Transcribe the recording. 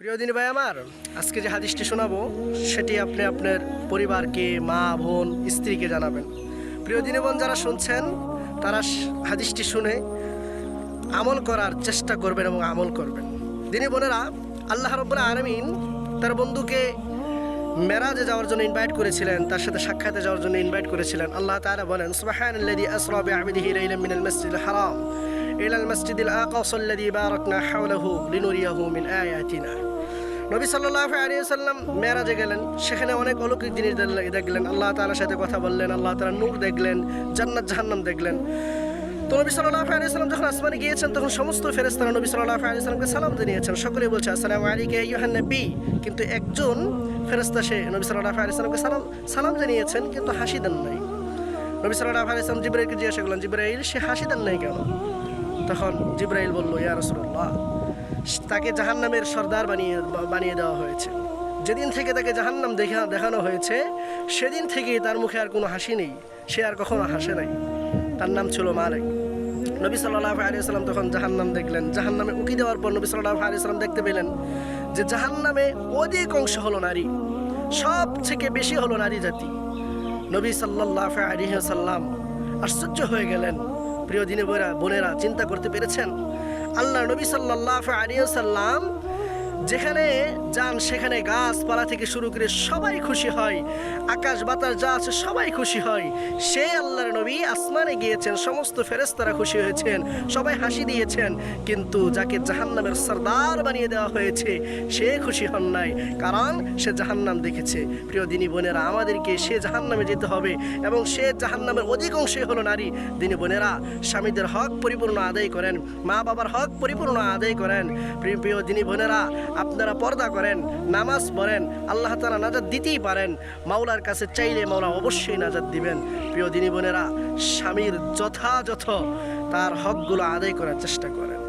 প্রিয় দিনী ভাই আমার, আজকে যে হাদিসটি শোনাবো, সেটি আপনি আপনার পরিবারকে, মা, বোন, স্ত্রীকে জানাবেন। প্রিয় দিনী বোন যারা শুনছেন, তারা হাদিসটি শুনে আমল করার চেষ্টা করবেন এবং আমল করবেন। দিনী বোনেরা, আল্লাহ রব্বুল আলমিন তার বন্ধুকে মেরাজে যাওয়ার জন্য ইনভাইট করেছিলেন, তার সাথে সাক্ষাতে যাওয়ার জন্য ইনভাইট করেছিলেন। আল্লাহ তাআলা বলেন লাইলাম মিনাল ইলাল মাসজিদিল আকসাল্লাযী বারাকনা হাওলাহু লিনুরিয়াহু মিন আয়াতিনা। নবী সাল্লাল্লাহু আলাইহি সাল্লাম মেরাজে গেলেন, সেখানে অনেক অলৌকিক জিনিস দেখলে- দেখলেন। আল্লাহ তাআলার সাথে কথা বললেন, আল্লাহ তাআলা নূর দেখলেন, জান্নাত জাহান্নাম দেখলেন। তো নবী সাল্লাল্লাহু আলাইহি সাল্লাম যখন আসমানে গিয়েছেন, তখন সমস্ত ফেরেশতারা নবী সাল্লাল্লাহু আলাইহি সাল্লামকে সালাম জানিয়েছেন। সকলে বলছে, আসসালামু আলাইকা আইয়ুহান নবী। কিন্তু একজন ফেরেশতা সে নবী সাল্লাল্লাহু আলাইহি সাল্লামকে সালাম সালাম জানিয়েছেন, কিন্তু হাসি দেন নাই। নবী সাল্লাল্লাহু আলাইহি সাল্লাম জিবরাইলকে জিজ্ঞাসা করলেন, জিবরাইল, সে হাসি দেন নাই কেন? তখন জিব্রাইল বলল, ইয়া রাসূলুল্লাহ, তাকে জাহান্নামের সর্দার বানিয়ে বানিয়ে দেওয়া হয়েছে। যেদিন থেকে তাকে জাহান্নাম দেখা, দেখানো হয়েছে, সেদিন থেকেই তার মুখে আর কোনো হাসি নেই। সে আর কখনো হাসে নাই। তার নাম ছিল মালিক। নবী সাল্লাহ আলিয়াল্লাম তখন জাহান্নাম দেখলেন। জাহান্নামে উকি দেওয়ার পর নবী সাল্লাহ আলিয়াল্লাম দেখতে পেলেন যে জাহান্নামে অধিক অংশ হলো নারী। সব থেকে বেশি হলো নারী জাতি। নবী সাল্লাহ আলিহাল্লাম আশ্চর্য হয়ে গেলেন। প্রিয় দিনে বোনেরা চিন্তা করতে পেরেছেন? আল্লাহ নবী সাল্লাহ আলিয়াল্লাম যেখানে যান, সেখানে গাছপালা থেকে শুরু করে সবাই খুশি হয়। আকাশ, বাতাস যা আছে সবাই খুশি হয়। সে আল্লাহর নবী আসমানে গিয়েছেন, সমস্ত ফেরেস্তারা খুশি হয়েছেন, সবাই হাসি দিয়েছেন। কিন্তু যাকে জাহান্নামের সর্দার বানিয়ে দেওয়া হয়েছে, সে খুশি হন নাই, কারণ সে জাহান্নাম দেখেছে। প্রিয় দিনী বোনেরা, আমাদেরকে সে জাহান্নামে যেতে হবে এবং সে জাহান্নামের অধিক অংশই হলো নারী। দিনী বোনেরা, স্বামীদের হক পরিপূর্ণ আদায় করেন মা বাবার হক পরিপূর্ণ আদায় করেন। প্রিয় দিনী বোনেরা আপনারা পর্দা করেন, নামাজ পড়েন, আল্লাহ তালা নাজাদ দিতেই পারেন। মাওলার কাছে চাইলে মাওলা অবশ্যই নাজাদ দিবেন। প্রিয় দিনী বোনেরা, স্বামীর যথাযথ তার হকগুলো আদায় করার চেষ্টা করেন।